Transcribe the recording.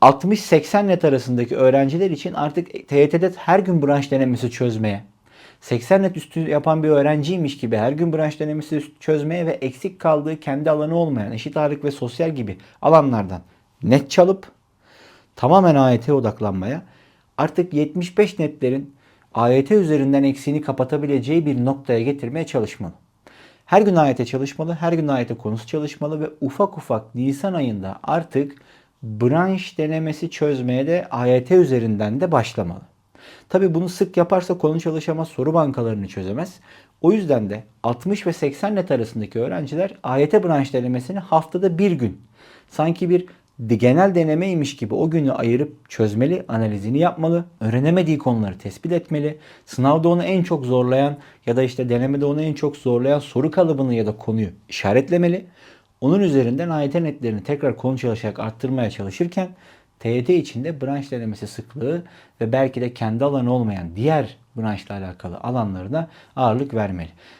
60-80 net arasındaki öğrenciler için artık TYT'de her gün branş denemesi çözmeye, 80 net üstü yapan bir öğrenciymiş gibi her gün branş denemesi çözmeye ve eksik kaldığı kendi alanı olmayan eşit ağırlık ve sosyal gibi alanlardan net çalıp tamamen AYT'ye odaklanmaya artık 75 netlerin AYT üzerinden eksiğini kapatabileceği bir noktaya getirmeye çalışmalı. Her gün AYT çalışmalı, her gün AYT konusu çalışmalı ve ufak ufak Nisan ayında artık branş denemesi çözmeye de AYT üzerinden de başlamalı. Tabi bunu sık yaparsa konu çalışamaz, soru bankalarını çözemez. O yüzden de 60 ve 80 net arasındaki öğrenciler AYT branş denemesini haftada bir gün sanki bir genel denemeymiş gibi o günü ayırıp çözmeli, analizini yapmalı, öğrenemediği konuları tespit etmeli, sınavda onu en çok zorlayan ya da işte denemede onu en çok zorlayan soru kalıbını ya da konuyu işaretlemeli. Onun üzerinden AYT netlerini tekrar konu çalışarak arttırmaya çalışırken TYT içinde branş denemesi sıklığı ve belki de kendi alanı olmayan diğer branşla alakalı alanlarına ağırlık vermeli.